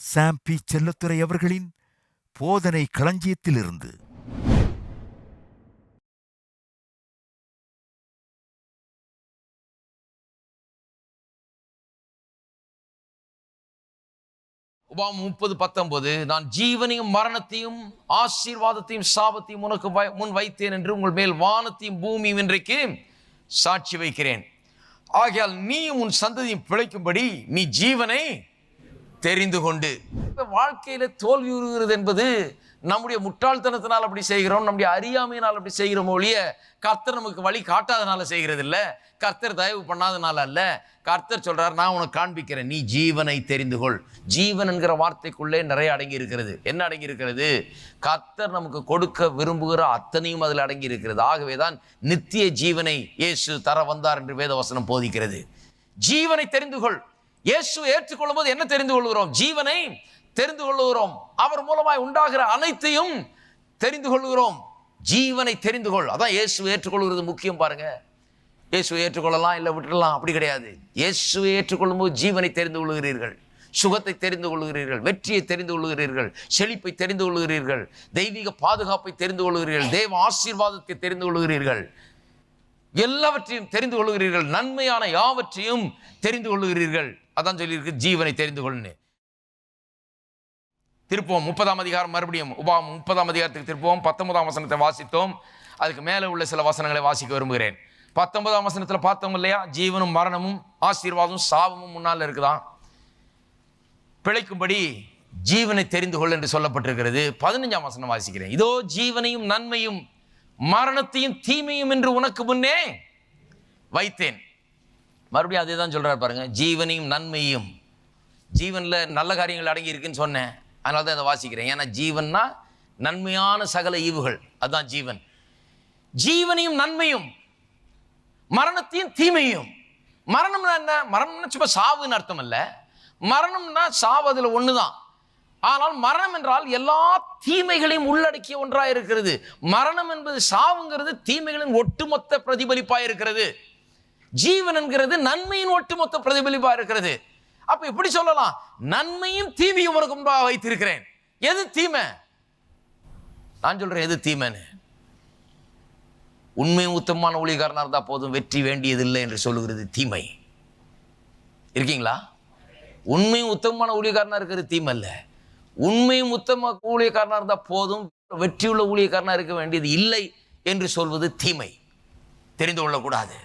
சாம் B. அவர்களின் போதனை களஞ்சியத்திலிருந்து. உபாம் முப்பது பத்தொன்பது நான் ஜீவனையும் மரணத்தையும் ஆசீர்வாதத்தையும் சாபத்தையும் உனக்கு வை- முன் வைத்தேன் என்று உங்கள் மேல் வானத்தையும் பூமியும் இன்றைக்கு சாட்சி வைக்கிறேன். ஆகையால் நீயும் உன் சந்ததியும் பிழைக்கும்படி நீ ஜீவனை தெரிந்து கொண்டு. இப்ப வாழ்க்கையில தோல்வி உறுகிறது என்பது நம்முடைய முட்டாள்தனத்தினால் அப்படி செய்கிறோம் நம்முடைய அறியாமையினால் அப்படி செய்கிறோம் ஒழிய கர்த்தர் நமக்கு வழி காட்டாதனால செய்கிறது இல்லை கர்த்தர் தயவு பண்ணாதனால அல்ல. கர்த்தர் சொல்கிறார் நான் உனக்கு காண்பிக்கிறேன் நீ ஜீவனை தெரிந்து கொள். ஜீவன் என்கிற வார்த்தைக்குள்ளே நிறைய அடங்கி இருக்கிறது. என்ன அடங்கி இருக்கிறது? கர்த்தர் நமக்கு கொடுக்க விரும்புகிற அத்தனையும் அதில் அடங்கி இருக்கிறது. ஆகவே தான் நித்திய ஜீவனை இயேசு தர வந்தார் என்று வேதவசனம் போதிக்கிறது. ஜீவனை தெரிந்து கொள். இயேசுவை ஏற்றுக்கொள்ளும் போது என்ன தெரிந்து கொள்கிறோம்? ஜீவனை தெரிந்து கொள்ளுகிறோம். அவர் மூலமாய் உண்டாகிற அனைத்தையும் தெரிந்து கொள்கிறோம் ஜீவனை தெரிந்து கொள். அதான் இயேசுவை ஏற்றுக்கொள்கிறது முக்கியம் பாருங்க. இயேசுவை ஏற்றுக்கொள்ளலாம் இல்லை விட்டுடலாம் அப்படி கிடையாது. இயேசுவை ஏற்றுக்கொள்ளும் போது ஜீவனை தெரிந்து கொள்கிறீர்கள் சுகத்தை தெரிந்து கொள்கிறீர்கள் வெற்றியை தெரிந்து கொள்கிறீர்கள் செழிப்பை தெரிந்து கொள்கிறீர்கள் தெய்வீக பாதுகாப்பை தெரிந்து கொள்கிறீர்கள் தெய்வ ஆசீர்வாதத்தை தெரிந்து கொள்கிறீர்கள் எல்லாவற்றையும் தெரிந்து கொள்கிறீர்கள் நன்மையான யாவற்றையும் தெரிந்து கொள்கிறீர்கள் அதான் சொல்லியிருக்கு ஜீவனை தெரிந்து கொள்ளுன்னு திருப்போம் முப்பதாம் அதிகாரம் மறுபடியும் உபாம் முப்பதாம் அதிகாரத்துக்கு திருப்போம் பத்தொன்பதாம் வசனத்தை வாசித்தோம். அதுக்கு மேலே உள்ள சில வசனங்களை வாசிக்க விரும்புகிறேன். பத்தொன்பதாம் வசனத்தில் பார்த்தோம் இல்லையா? ஜீவனும் மரணமும் ஆசீர்வாதமும் சாபமும் முன்னால் இருக்குதான். பிழைக்கும்படி ஜீவனை தெரிந்து கொள் என்று சொல்லப்பட்டிருக்கிறது. பதினஞ்சாம் வசனம் வாசிக்கிறேன். இதோ ஜீவனையும் நன்மையும் மரணத்தையும் தீமையும் என்று உனக்கு முன்னே வைத்தேன். மறுபடியும் அதே தான் சொல்கிறார் பாருங்கள் ஜீவனையும் நன்மையும் ஜீவனில் நல்ல காரியங்கள் அடங்கி இருக்குன்னு சொன்னேன். அதனால தான் இதை வாசிக்கிறேன். ஏன்னா ஜீவன்னா நன்மையான சகல ஈவுகள். அதுதான் ஜீவன். ஜீவனையும் நன்மையும் மரணத்தையும் தீமையும். மரணம்னா என்ன? மரணம்னா சும்மா சாவுன்னு அர்த்தம் இல்லை. மரணம்னா சாவு அதில் ஒன்று தான் ஆனால் மரணம் என்றால் எல்லா தீமைகளையும் உள்ளடக்கிய ஒன்றாக இருக்கிறது மரணம் என்பது சாவுங்கிறது தீமைகளின் ஒட்டுமொத்த பிரதிபலிப்பாக இருக்கிறது ஜீவன் என்கிறது நன்மையின் ஒட்டுமொத்த பிரதிபலிப்பா இருக்கிறது. அப்ப எப்படி சொல்லலாம். நன்மையும் தீமையும் உனக்கு முன்பாக வைத்திருக்கிறேன். எது தீமை? நான் சொல்றேன் எது தீமைன்னு. உண்மை உத்தமமான ஊழியக்காரனா இருந்தா போதும் வெற்றி வேண்டியதில்லை என்று சொல்லுகிறது தீமை. இருக்கீங்களா? உண்மையும் உத்தமமான ஊழியக்காரனா இருக்கிறது தீமை இல்ல உண்மையும் உத்தம ஊழியக்காரனா இருந்தா போதும் வெற்றியுள்ள ஊழியக்காரனா இருக்க வேண்டியது இல்லை என்று சொல்வது தீமை. தெரிந்து கொள்ளக்கூடாது.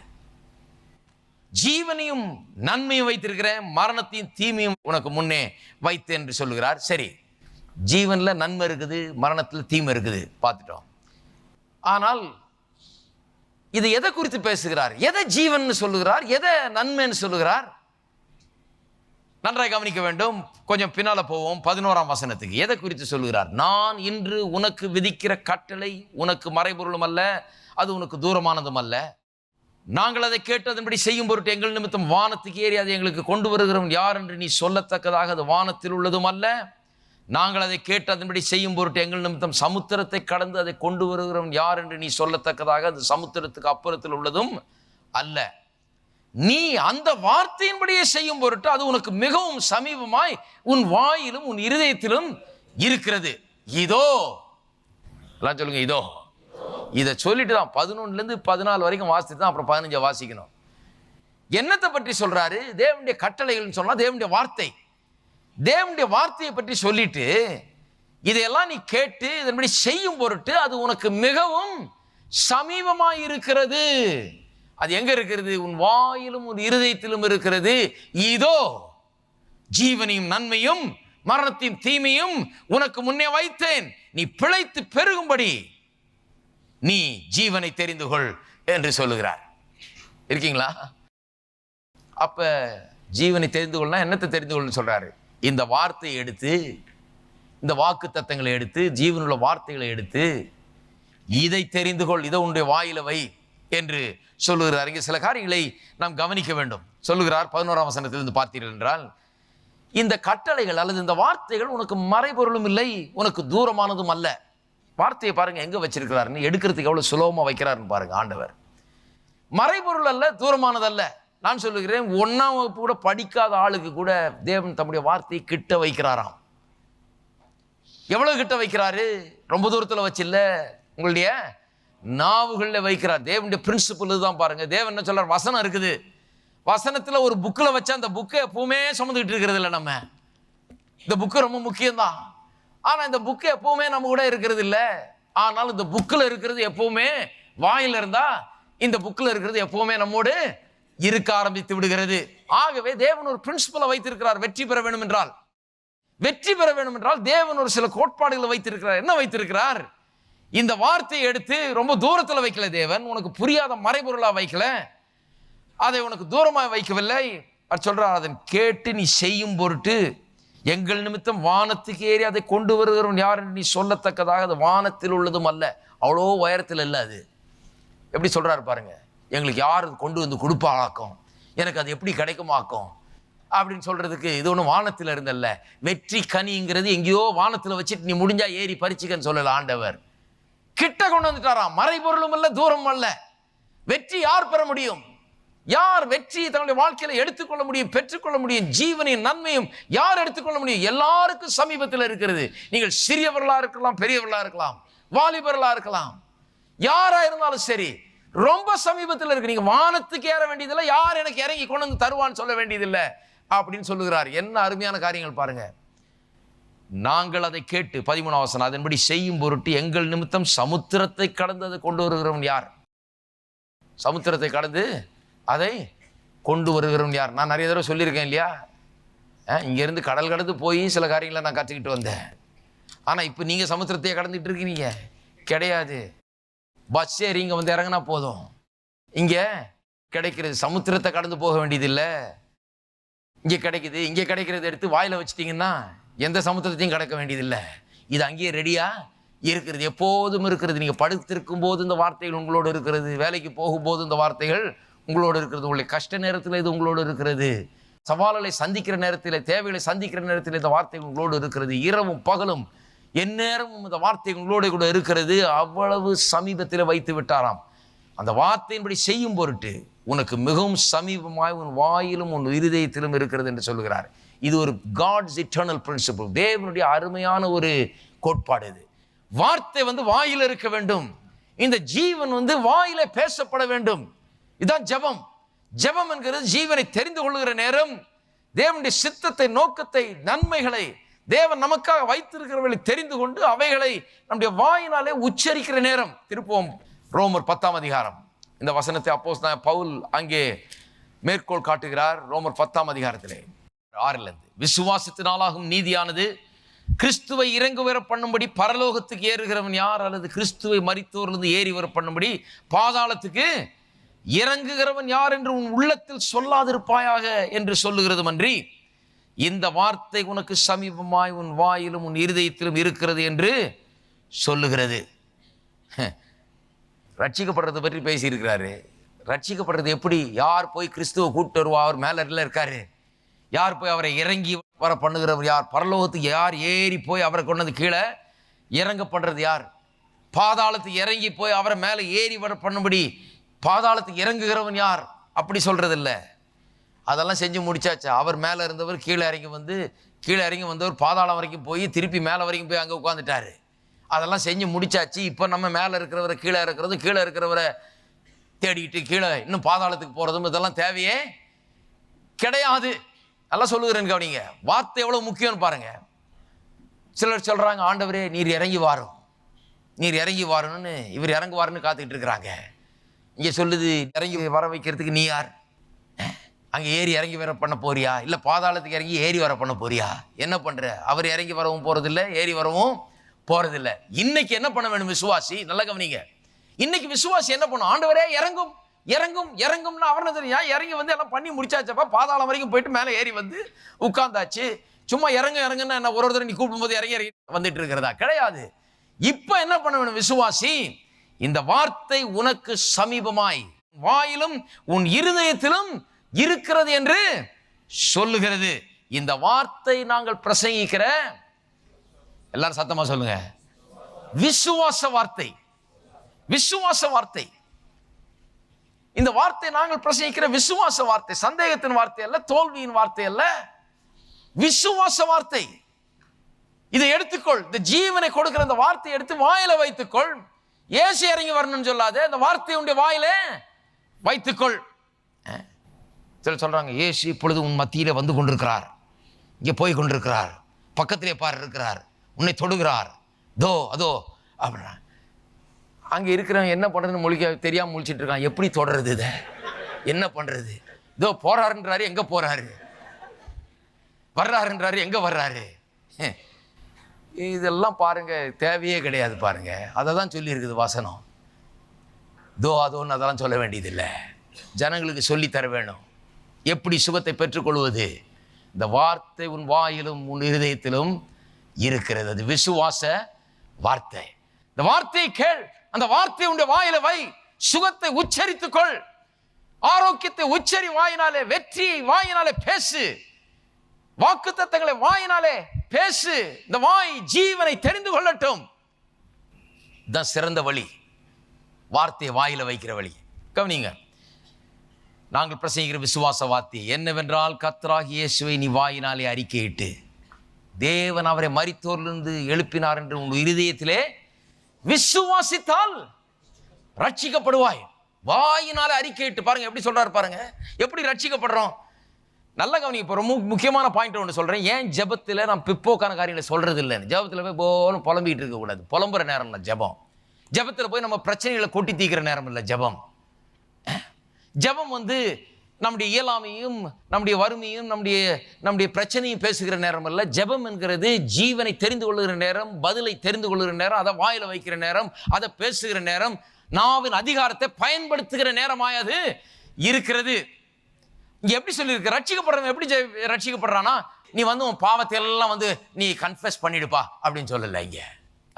ஜீவனையும் நன்மையும் வைத்திருக்கிறேன் மரணத்தையும் தீமையும் உனக்கு முன்னே வைத்தேன் என்று சொல்லுகிறார். சரி ஜீவனில் நன்மை இருக்குது மரணத்தில் தீமை இருக்குது பார்த்துட்டோம். ஆனால் இது எதை குறித்து பேசுகிறார்? எதை ஜீவன் சொல்லுகிறார்? எதை நன்மைன்னு சொல்லுகிறார்? நன்றாக கவனிக்க வேண்டும். கொஞ்சம் பின்னால போவோம் பதினோராம் வசனத்துக்கு. எதை குறித்து சொல்லுகிறார்? நான் இன்று உனக்கு விதிக்கிற கட்டளை உனக்கு மறைபொருளும் அல்ல அது உனக்கு தூரமானதும் அல்ல. நாங்கள் அதை கேட்டு அதன்படி செய்யும் பொருட்டு எங்கள் நிமித்தம் வானத்துக்கு ஏறி அதை எங்களுக்கு கொண்டு வருகிறவன் யார் என்று நீ சொல்லத்தக்கதாக அது வானத்தில் உள்ளதும் அல்ல. நாங்கள் அதை கேட்டு அதன்படி செய்யும் பொருட்டு எங்கள் நிமித்தம் சமுத்திரத்தை கடந்து அதை கொண்டு வருகிறவன் யார் என்று நீ சொல்லத்தக்கதாக அது சமுத்திரத்துக்கு அப்புறத்தில் உள்ளதும் அல்ல. நீ அந்த வார்த்தையின்படியே செய்யும் பொருட்டு அது உனக்கு மிகவும் சமீபமாய் உன் வாயிலும் உன் இருதயத்திலும் இருக்கிறது. இதோ எல்லாம் சொல்லுங்க இதோ. இதை சொல்லிட்டு தான் பதினொன்னுலேருந்து பதினாலு வரைக்கும் வாசித்து தான் அப்புறம் பதினஞ்சை வாசிக்கணும். என்னத்தை பற்றி சொல்கிறாரு தேவனுடைய கட்டளைகள்னு சொன்னால் தேவனுடைய வார்த்தை. தேவனுடைய வார்த்தையை பற்றி சொல்லிட்டு இதையெல்லாம் நீ கேட்டு இதன்படி செய்யும் பொருட்டு அது உனக்கு மிகவும் சமீபமாக இருக்கிறது. அது எங்கே இருக்கிறது? உன் வாயிலும் உன் இருதயத்திலும் இருக்கிறது. இதோ ஜீவனையும் நன்மையும் மரணத்தின் தீமையும் உனக்கு முன்னே வைத்தேன். நீ பிழைத்து பெருகும்படி நீ ஜீவனை தெரிந்து கொள் என்று சொல்லுகிறார். இருக்கீங்களா? அப்ப ஜீவனை தெரிந்து கொள்ளலாம் என்னத்தை தெரிந்து கொள்ளு சொல்றாரு? இந்த வார்த்தையை எடுத்து இந்த வாக்கு தத்தங்களை எடுத்து ஜீவனுள்ள வார்த்தைகளை எடுத்து இதை தெரிந்து கொள் இதை உன்னுடைய வாயில வை என்று சொல்லுகிறார். இங்கே சில காரியங்களை நாம் கவனிக்க வேண்டும். சொல்லுகிறார் பதினோராம் வசனத்திலிருந்து பார்த்தீர்கள் என்றால் இந்த கட்டளைகள் அல்லது இந்த வார்த்தைகள் உனக்கு மறைபொருளும் இல்லை உனக்கு தூரமானதும் அல்ல. வார்த்தையை பாருங்கள் எங்கே வச்சிருக்கிறாருன்னு எடுக்கிறதுக்கு எவ்வளோ சுலபமாக வைக்கிறாருன்னு பாருங்கள் ஆண்டவர். மறைபொருள் அல்ல தூரமானதல்ல. நான் சொல்லுகிறேன் ஒன்றாம் வகுப்பு கூட படிக்காத ஆளுக்கு கூட தேவன் தம்முடைய வார்த்தையை கிட்ட வைக்கிறாராம். எவ்வளோ கிட்ட வைக்கிறாரு? ரொம்ப தூரத்தில் வச்சில்ல உங்களுடைய நாவுகளில் வைக்கிறார். தேவனுடைய பிரின்சிபல் இதுதான் பாருங்க. தேவன் என்ன சொல்றார்? வசனம் இருக்குது. வசனத்தில் ஒரு புக்கில் வச்சா அந்த புக்கை எப்பவுமே சுமந்துக்கிட்டு இருக்கிறது இல்லை நம்ம. இந்த புக்கு ரொம்ப முக்கியம்தான். ஆனால் இந்த புக்கு எப்பவுமே நம்ம கூட இருக்கிறது இல்லை. ஆனால் இந்த புக்கில் இருக்கிறது எப்பவுமே வாயில் இருந்தா இந்த புக்கில் இருக்கிறது எப்பவுமே நம்மோடு இருக்க ஆரம்பித்து விடுகிறது. ஆகவே தேவன் ஒரு பிரின்சிபலை வைத்திருக்கிறார். வெற்றி பெற வேண்டும் என்றால் வெற்றி பெற வேண்டும் என்றால் தேவன் ஒரு சில கோட்பாடுகளை வைத்திருக்கிறார். என்ன வைத்திருக்கிறார்? இந்த வார்த்தையை எடுத்து ரொம்ப தூரத்தில் வைக்கல தேவன். உனக்கு புரியாத மறைபொருளாக வைக்கல. அதை உனக்கு தூரமாக வைக்கவில்லை. அவர் சொல்றார் அதன் கேட்டு நீ செய்யும் பொருட்டு எங்கள் நிமித்தம் வானத்துக்கு ஏறி அதை கொண்டு வருகிறவன் யார் நீ சொல்லத்தக்கதாக அது வானத்தில் உள்ளதும் அல்ல. அவ்வளோ உயரத்தில் இல்லை அது. எப்படி சொல்கிறாரு பாருங்க. எங்களுக்கு யார் அது கொண்டு வந்து கொடுப்பாளாக்கும்? எனக்கு அது எப்படி கிடைக்குமாக்கும்? அப்படின்னு சொல்கிறதுக்கு இது ஒன்றும் வானத்தில் இருந்தல்ல. வெற்றி கனிங்கிறது எங்கேயோ வானத்தில் வச்சுட்டு நீ முடிஞ்சா ஏறி பறிச்சுக்கன்னு சொல்லல ஆண்டவர். கிட்ட கொண்டு வந்துட்டாராம். மறைபொருளும் அல்ல தூரம் அல்ல. வெற்றி யார் பெற முடியும்? யார் வெற்றியை தன்னுடைய வாழ்க்கையில் எடுத்துக்கொள்ள முடியும் பெற்றுக்கொள்ள முடியும் ஜீவனையும் நன்மையும் யார் எடுத்துக்கொள்ள முடியும்? எல்லாருக்கும் சமீபத்தில் இருக்கிறது. நீங்கள் சிறியவர்களாக இருக்கலாம் பெரியவர்களாக இருக்கலாம் வாலிபர்களாக இருக்கலாம். யாராக இருந்தாலும் சரி ரொம்ப சமீபத்தில் இருக்கு. நீங்கள் வானத்துக்கு ஏற வேண்டியதில்லை யார் எனக்கு இறங்கி கொண்டு வந்து தருவான்னு சொல்ல வேண்டியதில்லை அப்படின்னு சொல்லுகிறார். என்ன அருமையான காரியங்கள் பாருங்க. நாங்கள் அதை கேட்டு பதிமூணாம் வசனம் அதன்படி செய்யும் பொருட்டு எங்கள் நிமித்தம் சமுத்திரத்தை கடந்து அதை கொண்டு வருகிறவன் யார்? சமுத்திரத்தை கடந்து அதை கொண்டு வருகிறோம் யார்? நான் நிறைய தடவை சொல்லியிருக்கேன் இல்லையா? இங்கேருந்து கடல் கடந்து போய் சில காரியங்களை நான் கற்றுக்கிட்டு வந்தேன். ஆனால் இப்போ நீங்கள் சமுத்திரத்தையே கடந்துட்டு இருக்கீங்க. கிடையாது. பஸ் ஏறி இங்கே வந்து இறங்கினா போதும். இங்கே கிடைக்கிறது சமுத்திரத்தை கடந்து போக வேண்டியதில்லை. இங்கே கிடைக்குது இங்கே கிடைக்கிறது எடுத்து வாயில் வச்சிட்டிங்கன்னா எந்த சமுத்திரத்தையும் கடக்க வேண்டியதில்லை. இது அங்கேயே ரெடியாக இருக்கிறது. எப்போதும் இருக்கிறது. நீங்கள் படுத்திருக்கும் போது இந்த வார்த்தைகள் உங்களோடு இருக்கிறது. வேலைக்கு போகும்போது இந்த வார்த்தைகள் உங்களோடு இருக்கிறது உங்களுடைய கஷ்ட நேரத்தில் இது உங்களோடு இருக்கிறது. சவால்களை சந்திக்கிற நேரத்தில் தேவைகளை சந்திக்கிற நேரத்தில் இந்த வார்த்தை உங்களோடு இருக்கிறது. இரவும் பகலும் எந்நேரமும் இந்த வார்த்தை உங்களோடு கூட இருக்கிறது. அவ்வளவு சமீபத்தில் வைத்து விட்டாராம். அந்த வார்த்தையின்படி செய்யும் பொருட்டு உனக்கு மிகவும் சமீபமாய் உன் வாயிலும் உன் இருதயத்திலும் இருக்கிறது என்று சொல்லுகிறார் இது ஒரு காட்ஸ் இட்டர்னல் பிரின்சிபல் தேவனுடைய அருமையான ஒரு கோட்பாடு இது. வார்த்தை வந்து வாயில் இருக்க வேண்டும். இந்த ஜீவன் வந்து வாயில பேசப்பட வேண்டும். இதுதான் ஜெபம். ஜெபம் என்கிறது ஜீவனை தெரிந்து கொள்ளுகிற நேரம். தேவனுடைய சித்தத்தை நோக்கத்தை நன்மைகளை தேவன் நமக்காக வைத்திருக்கிறவர்களை தெரிந்து கொண்டு அவைகளை நம்முடைய வாயினாலே உச்சரிக்கிற நேரம். திருப்போம். ரோமர் பத்தாம் அதிகாரம். இந்த வசனத்தை அப்போஸ் பவுல் அங்கே மேற்கோள் காட்டுகிறார். ரோமர் பத்தாம் அதிகாரத்திலே. ஆறிலிருந்து. விசுவாசத்தினாலாகும் நீதியானது. கிறிஸ்துவை இறங்கு வர பண்ணும்படி பரலோகத்துக்கு ஏறுகிறவன் யார்? அல்லது கிறிஸ்துவை மறித்தோர்லேருந்து ஏறி வர பண்ணும்படி பாதாளத்துக்கு இறங்குகிறவன் யார் என்று உன் உள்ளத்தில் சொல்லாதிருப்பாயாக என்று சொல்லுகிறது மன்றி. இந்த வார்த்தை உனக்கு சமீபமாய் உன் வாயிலும் உன் இருதயத்திலும் இருக்கிறது என்று சொல்லுகிறது. ரட்சிக்கப்படுறதை பற்றி பேசியிருக்கிறாரு. ரட்சிக்கப்படுறது எப்படி? யார் போய் கிறிஸ்துவை கூப்பிட்டு வருவா? அவர் மேலே இல்லை இருக்காரு. யார் போய் அவரை இறங்கி வர பண்ணுகிறவர் யார்? பரலோகத்துக்கு யார் ஏறி போய் அவரை கொண்டு வந்து கீழே இறங்க பண்ணுறது யார்? பாதாளத்துக்கு இறங்கி போய் அவரை மேலே ஏறி வர பண்ணும்படி பாதாளத்துக்கு இறங்குகிறவன் யார்? அப்படி சொல்கிறதில்ல அதெல்லாம் செஞ்சு முடிச்சாச்சு. அவர் மேலே இருந்தவர் கீழே இறங்கி வந்து கீழே இறங்கி வந்தவர் பாதாளம் வரைக்கும் போய் திருப்பி மேலே வரைக்கும் போய் அங்கே உட்காந்துட்டாரு அதெல்லாம் செஞ்சு முடிச்சாச்சு. இப்போ நம்ம மேலே இருக்கிறவரை கீழே இருக்கிறது கீழே இருக்கிறவரை தேடிக்கிட்டு கீழே இன்னும் பாதாளத்துக்கு போகிறதும் இதெல்லாம் தேவையே கிடையாது. நல்லா சொல்லுகிறேன் கவனிங்க. வார்த்தை எவ்வளோ முக்கியம்னு பாருங்கள் சிலர் சொல்கிறாங்க ஆண்டவரே நீர் இறங்கி வாரும். நீர் இறங்கி வாரணும்னு இவர் இறங்குவாருன்னு காத்துக்கிட்டு இருக்கிறாங்க. இங்கே சொல்லுது இறங்கி வர வைக்கிறதுக்கு நீ யார்? அங்கே ஏறி இறங்கி வர பண்ண போறியா? இல்லை பாதாளத்துக்கு இறங்கி ஏறி வர பண்ண போறியா? என்ன பண்ணுற அவர் இறங்கி வரவும் போகிறதில்ல ஏறி வரவும் போகிறதில்ல இன்னைக்கு என்ன பண்ண வேணும் விசுவாசி? நல்லா கவனிங்க. இன்னைக்கு விசுவாசி என்ன பண்ணும்? ஆண்டவரே இறங்கும். இறங்கும் இறங்கும்னு அவர்னு தெரியும். இறங்கி வந்து எல்லாம் பண்ணி முடிச்சாச்சப்பா? பாதாளம் வரைக்கும் போயிட்டு மேலே ஏறி வந்து உட்காந்தாச்சு சும்மா இறங்க இறங்குன்னு என்ன? ஒரு ஒருத்தர் நீ கூப்பிடும்போது இறங்கி இறங்கி வந்துட்டு இருக்கிறதா? கிடையாது. இப்போ என்ன பண்ண வேணும் விசுவாசி? இந்த வார்த்தை உனக்கு சமீபமாய். வாயிலும் உன் இருதயத்திலும் இருக்கிறது என்று சொல்லுகிறது. இந்த வார்த்தை நாங்கள் பிரசங்கிக்கிற எல்லாரும் சத்தமா சொல்லுங்க. விசுவாச வார்த்தை. விசுவாச வார்த்தை. இந்த வார்த்தை நாங்கள் பிரசங்கிக்கிற விசுவாச வார்த்தை சந்தேகத்தின் வார்த்தை அல்ல தோல்வியின் வார்த்தை அல்ல. விசுவாச வார்த்தை. இதை எடுத்துக்கொள். இந்த ஜீவனை கொடுக்கிற அந்த வார்த்தையை எடுத்து வாயில வைத்துக்கொள். ஏசு இறங்கி வரணும்னு சொல்லாத அந்த வார்த்தையுடைய வாயிலே வைத்துக்கொள். சில சொல்கிறாங்க ஏசு இப்பொழுது உன் மத்தியில் வந்து கொண்டிருக்கிறார். இங்கே போய் கொண்டிருக்கிறார். பக்கத்திலே பார் இருக்கிறார். உன்னை தொடுகிறார். தோ அதோ அப்படின்னா அங்கே இருக்கிறவன் என்ன பண்ணுறதுன்னு முழிக்க தெரியாமல் முழிச்சிட்டு இருக்கான். எப்படி தொடருது இதை? என்ன பண்ணுறது இதோ போகிறாருன்றாரு எங்கே போகிறாரு வர்றாருன்றாரு எங்கே வர்றாரு? இதெல்லாம் பாருங்கள் தேவையே கிடையாது பாருங்கள் அதை தான் சொல்லியிருக்குது வசனம். தோ அதோன்னு அதெல்லாம் சொல்ல வேண்டியதில்லை. ஜனங்களுக்கு சொல்லித் தர வேணும். எப்படி சுகத்தை பெற்றுக்கொள்வது? இந்த வார்த்தை உன் வாயிலும் உன் இருதயத்திலும் இருக்கிறது. அது விசுவாச வார்த்தை. இந்த வார்த்தையை கேள். அந்த வார்த்தை உன் வாயில வை. சுகத்தை உச்சரித்துக்கொள். ஆரோக்கியத்தை உச்சரி வாயினாலே வெற்றியை வாயினாலே பேசு. வாக்குத்தத்தங்களை வாயினாலே பேசு. இந்த வாய் ஜீவனை தெரிந்து கொள்ளட்டும். தான் சிறந்த வழி. வார்த்தையை வாயில வைக்கிற வழி. கவனிங்க. நாங்கள் பிரசங்கிக்கிற விசுவாச வார்த்தை என்னவென்றால் கர்த்தராகிய இயேசுவை நீ வாயினாலே அறிக்கையிட்டு தேவன் அவரை மறித்தோர்லிருந்து எழுப்பினார் என்று உங்கள் இருதயத்திலே விசுவாசித்தால் ரட்சிக்கப்படுவாய். வாயினாலே அறிக்கையிட்டு பாருங்க எப்படி சொல்றாரு பாருங்க. எப்படி ரட்சிக்கப்படுறோம்? நல்ல கவனிங்க இப்போ ரொம்ப முக்கியமான பாயிண்ட் ஒன்று சொல்கிறேன் ஏன் ஜெபத்தில் நான் பிற்போக்கான காரியங்களை சொல்கிறது இல்லை ஜெபத்தில் போய் போலும் புலம்பிக்கிட்டு இருக்கக்கூடாது புலம்புற நேரம் இல்லை ஜெபம். ஜெபத்தில் போய் நம்ம பிரச்சனைகளை கொட்டி தீக்கிற நேரம் இல்லை ஜெபம். ஜெபம் வந்து நம்முடைய இயலாமையும் நம்முடைய வறுமையும் நம்முடைய நம்முடைய பிரச்சனையும் பேசுகிற நேரம் அல்ல ஜெபம் என்கிறது ஜீவனை தெரிந்து கொள்ளுகிற நேரம் பதிலை தெரிந்து கொள்ளுகிற நேரம் அதை வாயில் வைக்கிற நேரம் அதை பேசுகிற நேரம் நாவின் அதிகாரத்தை பயன்படுத்துகிற நேரமாயது இருக்கிறது. இங்கே எப்படி சொல்லியிருக்கு? ரட்சிக்கப்படுறவன் எப்படி ரட்சிக்கப்படுறான்னா ரட்சிக்கப்படுறானா? நீ வந்து உன் பாவத்தை எல்லாம் வந்து நீ கன்ஃபெஸ் பண்ணிடுப்பா அப்படின்னு சொல்லலை இங்கே.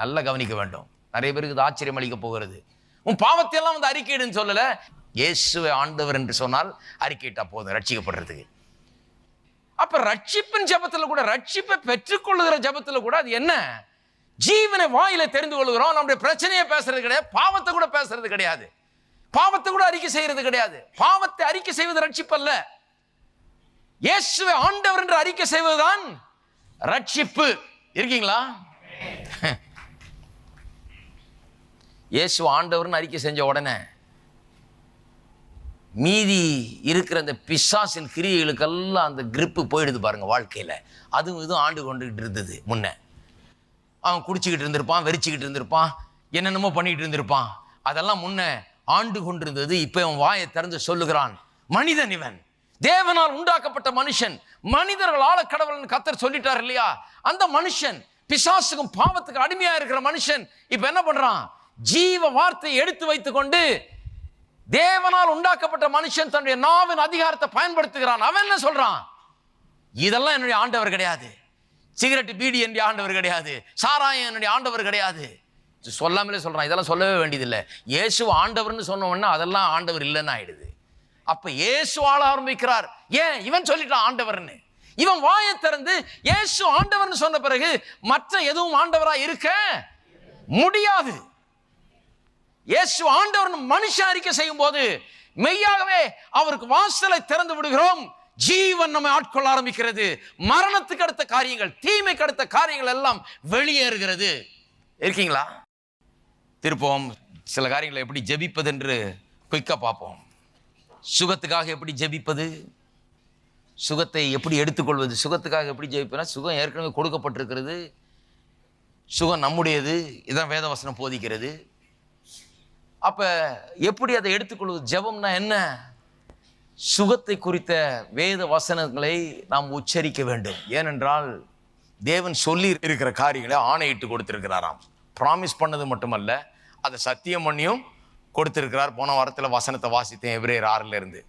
நல்லா கவனிக்க வேண்டும். நிறைய பேருக்கு இது ஆச்சரியம் அளிக்க போகிறது. உன் பாவத்தை எல்லாம் வந்து அறிக்கையிடுன்னு சொல்லலை. இயேசுவை ஆண்டவர் என்று சொன்னால் அறிக்கையிட்டா போதும் ரட்சிக்கப்படுறதுக்கு. அப்போ ரட்சிப்பின் ஜபத்தில் கூட ரட்சிப்பை பெற்றுக்கொள்ளுகிற ஜபத்தில் கூட அது என்ன? ஜீவனை வாயில தெரிந்து கொள்கிறோம். நம்முடைய பிரச்சனையை பேசுறது கிடையாது பாவத்தை கூட பேசுறது கிடையாது. பாவத்தை கூட அறிக்கை செய்யறது கிடையாது. பாவத்தை அறிக்கை செய்வது ரட்சிப்பல்ல. இயேசுவை ஆண்டவர் என்று அறிக்கை செய்வதுதான் ரட்சிப்பு. இருக்கீங்களா? இயேசு ஆண்டவர்னு அறிக்கை செஞ்ச உடனே மீதி இருக்கிற அந்த பிசாசின் கிரியைகளுக்கெல்லாம் அந்த கிரிப்பு போயிடுது பாருங்க வாழ்க்கையில். அதுவும் இதுவும் ஆண்டு கொண்டுகிட்டு இருந்தது முன்ன. அவன் குடிச்சுக்கிட்டு இருந்திருப்பான் வெறிச்சிக்கிட்டு இருந்திருப்பான் என்னென்னமோ பண்ணிக்கிட்டு இருந்திருப்பான். அதெல்லாம் முன்ன ஆண்டு கொண்டிருந்தது இப்போ அவன் வாயை திறந்து சொல்லுகிறான் மனிதன் இவன். தேவனால் உண்டாக்கப்பட்ட மனுஷன். மனிதர்கள் ஆள கடவுள்னு கத்தர் சொல்லிட்டார் இல்லையா? அந்த மனுஷன் பிசாசுக்கும் பாவத்துக்கு அடிமையா இருக்கிற மனுஷன் இப்ப என்ன பண்றான்? ஜீவ வார்த்தையை எடுத்து வைத்துக்கொண்டு தேவனால் உண்டாக்கப்பட்ட மனுஷன் தன்னுடைய நாவின் அதிகாரத்தை பயன்படுத்துகிறான். அவன் என்ன சொல்றான்? இதெல்லாம் என்னுடைய ஆண்டவர் கிடையாது. சிகரெட் பீடி என்னுடைய ஆண்டவர் கிடையாது. சாராயம் என்னுடைய ஆண்டவர் கிடையாது. சொல்லாமலே சொல்கிறான் இதெல்லாம் சொல்லவே வேண்டியதில்லை. இயேசு ஆண்டவர்னு சொன்ன அதெல்லாம் ஆண்டவர் இல்லைன்னு ஆயிடுது. அப்போ இயேசு ஆள ஆரம்பிக்கிறார். ஏன்? இவன் சொல்லிட்டான் ஆண்டவர்னு. இவன் வாயை திறந்து இயேசு ஆண்டவர்னு சொன்ன பிறகு மற்ற எதுவும் ஆண்டவராக இருக்க முடியாது. இயேசு ஆண்டவர்னு மனுஷன் அறிக்கை செய்யும் போது மெய்யாகவே அவருக்கு வாசலை திறந்து விடுகிறோம். ஜீவன் நம்மை ஆட்கொள்ள ஆரம்பிக்கிறது. மரணத்துக்கு அடுத்த காரியங்கள் தீமைக்கு அடுத்த காரியங்கள் எல்லாம் வெளியேறுகிறது. இருக்கீங்களா? திருப்போம். சில காரியங்களை எப்படி ஜெபிப்பது என்று குயிக்காக பார்ப்போம். சுகத்துக்காக எப்படி ஜெபிப்பது? சுகத்தை எப்படி எடுத்துக்கொள்வது? சுகத்துக்காக எப்படி ஜெபிப்பதுன்னா சுகம் ஏற்கனவே கொடுக்கப்பட்டிருக்கிறது. சுகம் நம்முடையது. இதான் வேதவசனம் போதிக்கிறது. அப்போ எப்படி அதை எடுத்துக்கொள்வது? ஜபம்னா என்ன? சுகத்தை குறித்த வேத வசனங்களை நாம் உச்சரிக்க வேண்டும். ஏனென்றால் தேவன் சொல்லி இருக்கிற காரியங்களை ஆணையிட்டு கொடுத்துருக்கிறாராம். ப்ராமிஸ் பண்ணது மட்டுமல்ல அதை சத்தியம் பண்ணியும் கொடுத்திருக்கிறார். போன வாரத்தில் வசனத்தை வாசித்தேன் எவ்ரேர் ஆறுல இருந்து.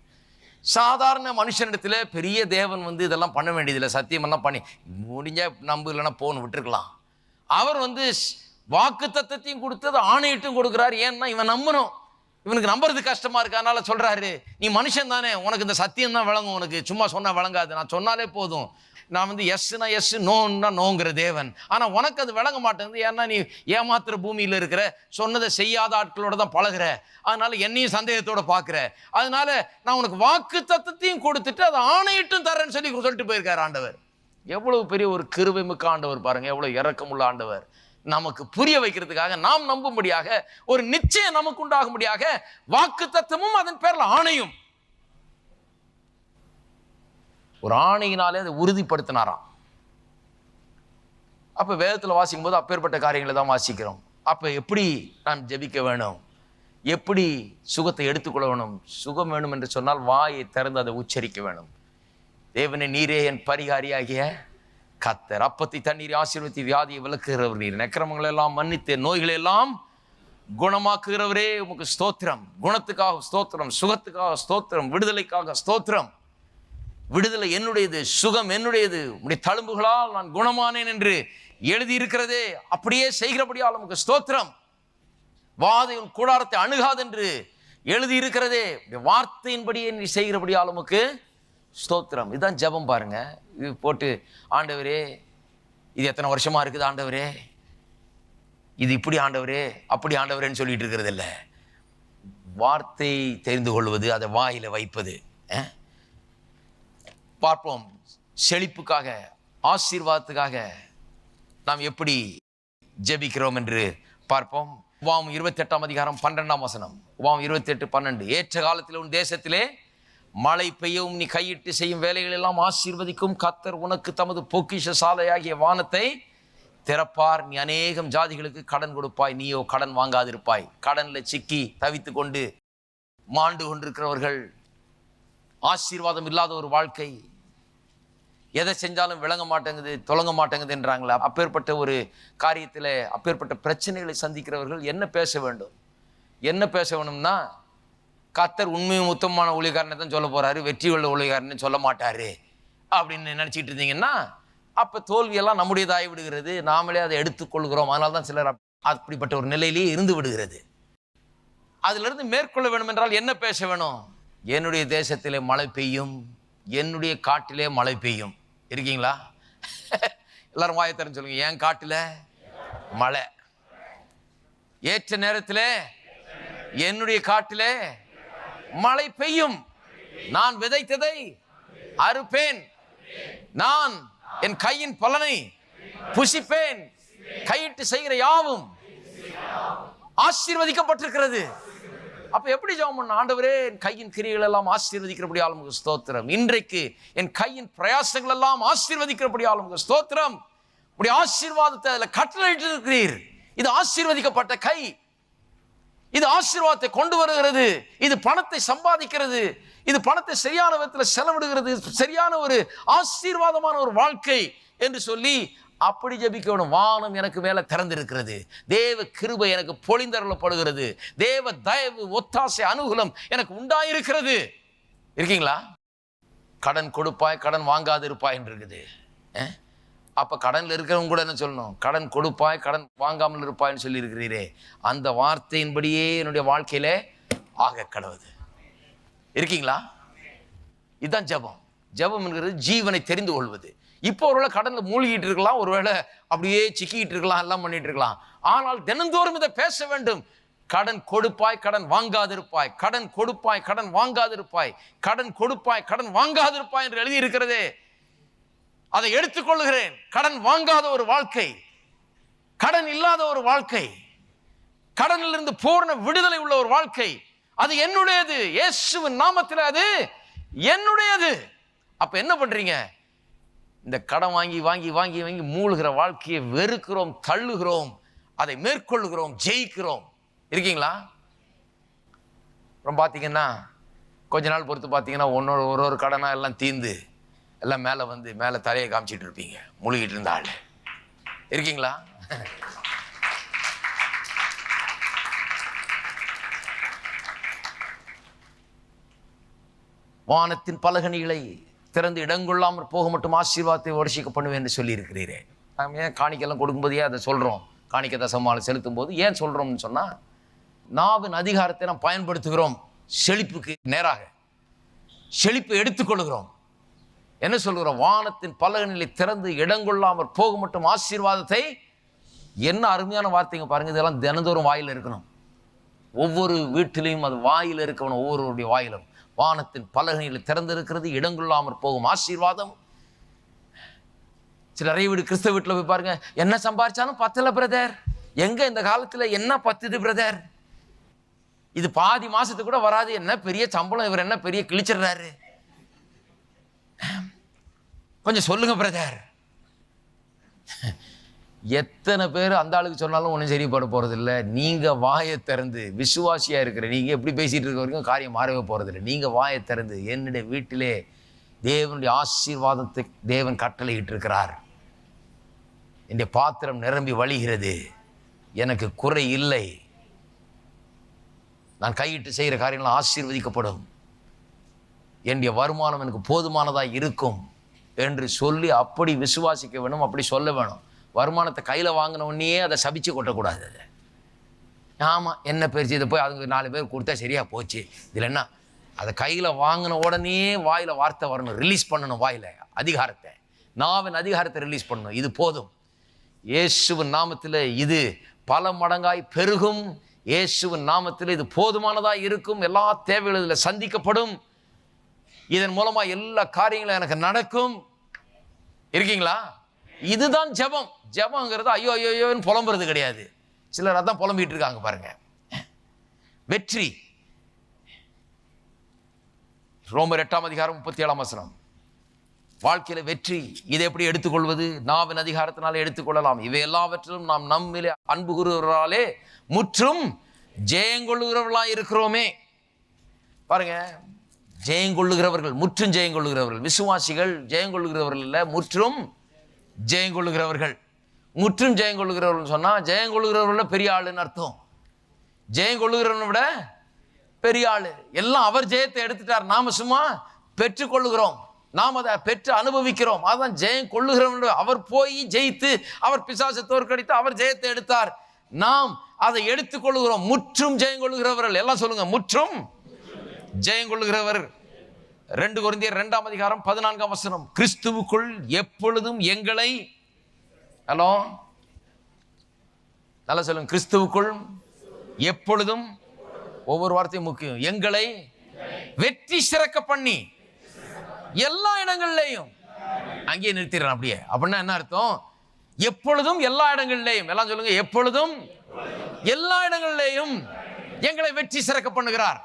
சாதாரண மனுஷனிடத்துல பெரிய தேவன் வந்து இதெல்லாம் பண்ண வேண்டியதில்லை. சத்தியமெல்லாம் பண்ணி முடிஞ்சா நம்பு இல்லைன்னா போன்னு விட்டுருக்கலாம். அவர் வந்து வாக்கு தத்தத்தையும் கொடுத்தது ஆணையிட்டும் கொடுக்குறாரு. ஏன்னா இவன் நம்பணும். இவனுக்கு நம்புறது கஷ்டமா இருக்கு. அதனால சொல்றாரு நீ மனுஷன் தானே. உனக்கு இந்த சத்தியம் தான் விளங்கும். உனக்கு சும்மா சொன்னா விளங்காது. நான் சொன்னாலே போதும். நான் வந்து எஸ்னா எஸ் நோன்னா நோங்கிற தேவன். ஆனால் உனக்கு அது விளங்க மாட்டேங்குது. ஏன்னா நீ ஏமாத்துற பூமியில் இருக்கிற சொன்னதை செய்யாத ஆட்களோட தான் பழகுற. அதனால என்னையும் சந்தேகத்தோடு பார்க்குற. அதனால நான் உனக்கு வாக்கு தத்தத்தையும் கொடுத்துட்டு அதை ஆணையிட்டும் தரேன்னு சொல்லி சொல்லிட்டு போயிருக்கார் ஆண்டவர். எவ்வளவு பெரிய ஒரு கிருவிமிக்க ஆண்டவர் பாருங்க. எவ்வளோ இறக்கமுள்ள ஆண்டவர். நமக்கு புரிய வைக்கிறதுக்காக நாம் நம்பும்படியாக ஒரு நிச்சயம் நமக்கு உண்டாகும்படியாக வாக்கு தத்துவமும் அதன் பேரில் ஆணையும். ஒரு ஆணையினாலே அதை உறுதிப்படுத்தினாராம். அப்போ வேதத்தில் வாசிக்கும் போது அப்பேற்பட்ட காரியங்களை தான் வாசிக்கிறோம். அப்போ எப்படி நாம் ஜெபிக்க வேணும்? எப்படி சுகத்தை எடுத்துக்கொள்ள வேணும்? சுகம் வேணும் என்று சொன்னால் வாயை திறந்து அதை உச்சரிக்க வேணும். தேவனே நீரே என் பரிகாரியாகிய கத்தர். அப்பத்தை தண்ணீர் ஆசீர்வதி வியாதியை விளக்குகிறவர் நீர். நக்கிரமங்களை எல்லாம் மன்னித்து நோய்களை எல்லாம் குணமாக்குகிறவரே. உமக்கு ஸ்தோத்திரம். குணத்துக்காக ஸ்தோத்திரம். சுகத்துக்காக ஸ்தோத்திரம். விடுதலைக்காக ஸ்தோத்திரம். விடுதலை என்னுடையது சுகம் என்னுடையது உடைய தழும்புகளால் நான் குணமானேன் என்று எழுதியிருக்கிறதே அப்படியே செய்கிறபடியால் உமக்கு ஸ்தோத்திரம். வாதை உன் கூடாரத்தை அணுகாதென்று எழுதியிருக்கிறதே வார்த்தையின்படியே நீ செய்கிறபடியால் உமக்கு ஸ்தோத்திரம். இதுதான் ஜபம் பாருங்க. இது போட்டு ஆண்டவரே இது எத்தனை வருஷமா இருக்குது ஆண்டவரே? இது இப்படி ஆண்டவரே அப்படி ஆண்டவரேன்னு சொல்லிட்டு இருக்கிறது இல்லை. வார்த்தை தெரிந்து கொள்வது அதை வாயில வைப்பது ஆ? பார்ப்போம். செழிப்புக்காக ஆசீர்வாதத்துக்காக நாம் எப்படி ஜெபிக்கிறோம் என்று பார்ப்போம். உபாம் இருபத்தெட்டாம் அதிகாரம் பன்னெண்டாம் வசனம். உபாம் இருபத்தெட்டு பன்னெண்டு. ஏற்ற காலத்தில் உன் தேசத்திலே மழை பெய்யவும் நீ கையிட்டு செய்யும் வேலைகள் எல்லாம் ஆசீர்வதிக்கும். கத்தர் உனக்கு தமது பொக்கிஷ சாலையாகிய வானத்தை திறப்பார். நீ அநேகம் ஜாதிகளுக்கு கடன் கொடுப்பாய். நீயோ கடன் வாங்காதிருப்பாய். கடனில் சிக்கி தவித்து கொண்டு மாண்டு கொண்டிருக்கிறவர்கள். ஆசீர்வாதம் இல்லாத ஒரு வாழ்க்கை. எதை செஞ்சாலும் விளங்க மாட்டேங்குது தொடங்க மாட்டேங்குதுன்றாங்களே அப்பேற்பட்ட ஒரு காரியத்தில் அப்பேற்பட்ட பிரச்சனைகளை சந்திக்கிறவர்கள் என்ன பேச வேண்டும்? என்ன பேச வேணும்னா கத்தர் உண்மையும் உத்தமமான ஊழியக்காரனை தான் சொல்ல போகிறாரு வெற்றி உள்ள ஊழியக்காரன்னு சொல்ல மாட்டாரு அப்படின்னு நினச்சிட்டு இருந்தீங்கன்னா அப்போ தோல்வியெல்லாம் நம்முடையதாகி விடுகிறது. நாமளே அதை எடுத்துக்கொள்கிறோம் அதனால தான் சிலர் அப்- அப்படிப்பட்ட ஒரு நிலையிலேயே இருந்து விடுகிறது. அதிலிருந்து மேற்கொள்ள வேண்டும் என்றால் என்ன பேச வேணும்? என்னுடைய தேசத்திலே மழை பெய்யும் என்னுடைய காட்டிலே மழை பெய்யும். இருக்கீங்களா? எல்லாரும் வாயை வாயத்தரன்னு சொல்லுங்க. ஏன் காட்டில்? மழை. ஏற்ற நேரத்திலே என்னுடைய காட்டிலே மழை பெய்யும். நான் விதைத்ததை அறுப்பேன். நான் என் கையின் பலனை புசிப்பேன். கையிட்டு செய்கிற யாவும் ஆசீர்வதிக்கப்பட்டிருக்கிறது. அப்போ எப்படி ஜெபம் பண்ண ஆண்டவரே என் கையின் கிரிகள் எல்லாம் ஆசீர்வதிக்கிறபடி ஆளுமுக ஸ்தோத்திரம். இன்றைக்கு என் கையின் பிரயாசங்கள் எல்லாம் ஆசீர்வதிக்கிறபடி ஆளுமுக ஸ்தோத்திரம். இப்படி ஆசீர்வாதத்தை அதில் கட்டளையிட்டு இருக்கிறீர் இது ஆசீர்வதிக்கப்பட்ட கை. இது ஆசீர்வாதத்தை கொண்டு வருகிறது. இது பணத்தை சம்பாதிக்கிறது. இது பணத்தை சரியான விதத்தில் செலவிடுகிறது. சரியான ஒரு ஆசீர்வாதமான ஒரு வாழ்க்கை என்று சொல்லி அப்படி ஜெபிக்கணும். வானம் எனக்கு மேலே திறந்திருக்கிறது. தேவ கிருபை எனக்கு பொழிந்தருளப்படுகிறது. தேவ தயவு ஒத்தாசை அனுகூலம் எனக்கு உண்டாயிருக்கிறது. இருக்கீங்களா? கடன் கொடுப்பாய் கடன் வாங்காது இருப்பாய் என்று இருக்குது. அப்போ கடனில் இருக்கிறவங்க கூட என்ன சொல்லணும்? கடன் கொடுப்பாய் கடன் வாங்காமல் இருப்பாய்ன்னு சொல்லியிருக்கிறீரே. அந்த வார்த்தையின்படியே என்னுடைய வாழ்க்கையில் ஆக கடவுது. இருக்கீங்களா? இதுதான் ஜெபம். ஜெபம் என்கிறது ஜீவனை தெரிந்து கொள்வது. இப்போ ஒருவேளை கடனில் மூழ்கிட்டு இருக்கலாம் ஒருவேளை அப்படியே சிக்கிட்டு இருக்கலாம் எல்லாம் பண்ணிட்டு இருக்கலாம். ஆனால் தினந்தோறும் இதை பேச வேண்டும். கடன் கொடுப்பாய் கடன் வாங்காதிருப்பாய். கடன் கொடுப்பாய் கடன் வாங்காதிருப்பாய். கடன் கொடுப்பாய் கடன் வாங்காதிருப்பாய் என்று எழுதி இருக்கிறதே அதை எடுத்துக்கொள்கிறேன் கடன் வாங்காத ஒரு வாழ்க்கை. கடன் இல்லாத ஒரு வாழ்க்கை. கடனிலிருந்து பூர்ண விடுதலை உள்ள ஒரு வாழ்க்கை. அது என்னுடையது. இயேசுவின் நாமத்தில் அது என்னுடையது. அப்ப என்ன பண்றீங்க? இந்த கடன் வாங்கி வாங்கி வாங்கி வாங்கி மூழ்கிற வாழ்க்கையை வெறுக்கிறோம் தள்ளுகிறோம் அதை மேற்கொள்கிறோம் ஜெயிக்கிறோம். இருக்கீங்களா? அப்புறம் பார்த்தீங்கன்னா கொஞ்ச நாள் பொறுத்து பார்த்தீங்கன்னா ஒன்னொரு ஒரு ஒரு கடனாக எல்லாம் தீந்து எல்லாம் மேலே வந்து மேலே தலையை காமிச்சிட்டு இருப்பீங்க முழுகிட்டு இருந்த ஆள். இருக்கீங்களா? வானத்தின் பலகணிகளை திறந்து இடங்கொள்ளாமல் போக மட்டும் ஆசீர்வாதத்தை வருஷிக்க பண்ணுவேன் என்று சொல்லியிருக்கிறீரே. நாம் ஏன் காணிக்கெல்லாம் கொடுக்கும்போதே அதை சொல்கிறோம் காணிக்க தசமாலை செலுத்தும் போது ஏன் சொல்கிறோம்னு சொன்னால் நாவின் அதிகாரத்தை நாம் பயன்படுத்துகிறோம். செழிப்புக்கு நேராக. செழிப்பை எடுத்துக்கொள்கிறோம். என்ன சொல்கிறோம்? வானத்தின் பலகநிலை திறந்து இடங்கொள்ளாமல் போக மட்டும் ஆசீர்வாதத்தை. என்ன அருமையான வார்த்தைங்க பாருங்க இதெல்லாம் தினந்தோறும் வாயில் இருக்கணும். ஒவ்வொரு வீட்டிலையும் அது வாயில் இருக்கணும் ஒவ்வொருவருடைய வாயிலும். வானத்தின் பலகையில் திறந்திருக்கிறது இடங்கொள்ளாமற் போகும் ஆசீர்வாதம். சில நிறைய வீடு கிறிஸ்தவ வீட்டில் போய் பாருங்க. என்ன சம்பாரிச்சாலும் பத்தல பிரதர் எங்க இந்த காலத்துல என்ன பத்துது பிரதர் இது பாதி மாசத்துக்கு கூட வராது. என்ன பெரிய சம்பளம் இவர் என்ன பெரிய கிழிச்சிடுறாரு? கொஞ்சம் சொல்லுங்க பிரதர் எத்தனை பேர் அந்த ஆளுக்கு சொன்னாலும் ஒன்றும் சரிப்பட போகிறதில்ல நீங்கள் வாயை திறந்து விசுவாசியாக இருக்கிற நீங்கள் எப்படி பேசிகிட்டு இருக்க வரைக்கும் காரியம் மாறவே போகிறதில்ல நீங்கள் வாயை திறந்து என்னுடைய வீட்டிலே தேவனுடைய ஆசீர்வாதத்தை தேவன் கட்டளையிட்டு இருக்கிறார் என்னுடைய பாத்திரம் நிரம்பி வழிகிறது. எனக்கு குறை இல்லை. நான் கையிட்டு செய்கிற காரியங்கள் ஆசீர்வதிக்கப்படும். என்னுடைய வருமானம் எனக்கு போதுமானதாக இருக்கும் என்று சொல்லி அப்படி விசுவாசிக்க வேணும் அப்படி சொல்ல வேணும். வருமானத்தை கையில் வாங்கின உடனே அதை சபிச்சு கொட்டக்கூடாது அதை. ஆமாம் என்ன பெருசு இதை போய் அதுங்க நாலு பேர் கொடுத்தா சரியாக போச்சு. இதில் என்ன? அதை கையில் வாங்கின உடனே வாயில் வார்த்தை வரணும். ரிலீஸ் பண்ணணும் வாயில். அதிகாரத்தை. நாவின் அதிகாரத்தை ரிலீஸ் பண்ணணும். இது போதும். இயேசுவின் நாமத்தில் இது பல மடங்காய் பெருகும். இயேசுவின் நாமத்தில் இது போதுமானதாக இருக்கும். எல்லா தேவைகளும் இதில் சந்திக்கப்படும். இதன் மூலமாக எல்லா காரியங்களும் எனக்கு நடக்கும். இருக்கீங்களா? இதுதான் ஜெபம். ஜபங்கிறது ஐயோ ஐயோ ஐயோன்னு புலம்புறது கிடையாது. சிலர் அதான் புலம்பிட்டு இருக்காங்க பாருங்க. வெற்றி. ரோமர் எட்டாம் அதிகாரம் முப்பத்தி ஏழாம் வசனம். வாழ்க்கையில வெற்றி இதை எப்படி எடுத்துக்கொள்வது? நாவின் அதிகாரத்தினாலே எடுத்துக்கொள்ளலாம். இவை எல்லாவற்றிலும் நாம் நம்மிலே அன்பு கூறுகிறவர்களாலே முற்றும் ஜெயங்கொள்ளுகிறவர்களா இருக்கிறோமே. பாருங்க. ஜெயங்கொள்ளுகிறவர்கள் முற்றும் ஜெயங்கொள்ளுகிறவர்கள். விசுவாசிகள் ஜெயங்கொள்ளுகிறவர்கள் இல்லை முற்றும் ஜெயங்கொள்ளுகிறவர்கள் முற்றும் ஜெயங்கொள்ளுகிறவர்கள் சொன்னால் ஜெயங்கொள்ளுகிறவர்கள பெரிய ஆளுன்னு அர்த்தம். ஜெயங்கொள்ளுகிறவனை விட பெரிய ஆள். எல்லாம் அவர் ஜெயத்தை எடுத்துட்டார். நாம் சும்மா பெற்றுக்கொள்ளுகிறோம் நாம் அதை பெற்று அனுபவிக்கிறோம். அதான் ஜெயம் கொள்ளுகிறவன் அவர் போய் ஜெயித்து அவர் பிசாசை தோற்கடித்து அவர் ஜெயத்தை எடுத்தார். நாம் அதை எடுத்துக்கொள்ளுகிறோம் முற்றும் ஜெயம் கொள்ளுகிறவர்கள். எல்லாம் சொல்லுங்க முற்றும் ஜெயம் கொள்ளுகிறவர் ரெண்டு குருந்தியர் ரெண்டாம் அதிகாரம் பதினான்காம் வசனம். கிறிஸ்துவுக்குள் எப்பொழுதும் எங்களை ஹலோ? நல்லா சொல்லுங்க. கிறிஸ்துவுக்குள் எப்பொழுதும் ஒவ்வொரு வார்த்தையும் முக்கியம். எங்களை வெற்றி சிறக்க பண்ணி எல்லா இடங்கள்லையும் அங்கேயே நிறுத்திடுறேன் அப்படியே. அப்படின்னா என்ன அர்த்தம்? எப்பொழுதும் எல்லா இடங்கள்லையும் எல்லாம் சொல்லுங்க. எப்பொழுதும் எல்லா இடங்கள்லையும் எங்களை வெற்றி சிறக்க பண்ணுகிறார்.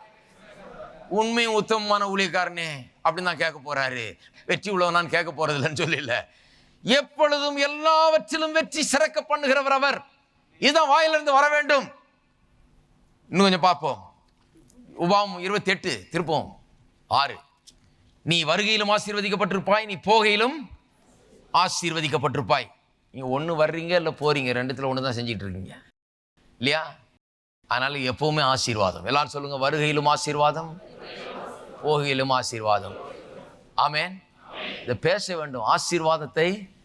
உண்மையும் உத்தமமான ஊழியக்காரனே அப்படின்னு தான் கேட்க போறாரு. வெற்றி உள்ளவனான்னு கேட்க போறது இல்லைன்னு சொல்லல எப்பொழுதும் எல்லாவற்றிலும் வெற்றி சிறக்க பண்ணுகிறவர் அவர். இதுதான் வாயிலிருந்து வர வேண்டும். இன்னும் கொஞ்சம் பார்ப்போம். உபாம் இருபத்தி எட்டு திருப்போம். ஆறு. நீ வருகையிலும் ஆசீர்வதிக்கப்பட்டிருப்பாய் நீ போகையிலும் ஆசீர்வதிக்கப்பட்டிருப்பாய். நீங்கள் ஒன்று வர்றீங்க இல்லை போறீங்க ரெண்டுத்தில் ஒன்று தான் செஞ்சுட்டு இருக்கீங்க. இல்லையா? அதனால எப்பவுமே ஆசீர்வாதம். எல்லாரும் சொல்லுங்க வருகையிலும் ஆசீர்வாதம். போகையிலும் ஆசீர்வாதம். ஆமேன். இதை பேச வேண்டும். ஆசீர்வாதத்தை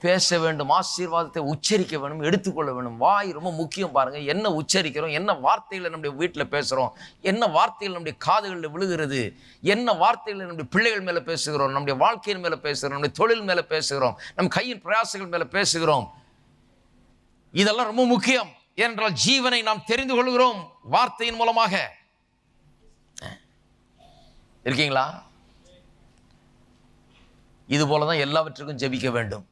பேச வேண்டும். ஆசீர்வாதத்தை உச்சரிக்க வேண்டும். எடுத்துக்கொள்ள வேண்டும். வாய் ரொம்ப முக்கியம் பாருங்க. என்ன உச்சரிக்கிறோம்? என்ன வார்த்தைகளை நம்முடைய வீட்டில் பேசுகிறோம் என்ன வார்த்தைகள் நம்முடைய காதுகளில் விழுகிறது? என்ன வார்த்தைகளை நம்முடைய பிள்ளைகள் மேலே பேசுகிறோம்? நம்முடைய வாழ்க்கையின் மேலே பேசுகிறோம்? நம்முடைய தொழில் மேலே பேசுகிறோம்? நம் கையின் பிரயாசங்கள் மேலே பேசுகிறோம்? இதெல்லாம் ரொம்ப முக்கியம். ஏனென்றால் ஜீவனை நாம் தெரிந்து கொள்கிறோம். வார்த்தையின் மூலமாக. இருக்கீங்களா? இது போல தான் எல்லாவற்றுக்கும் ஜெபிக்க வேண்டும்.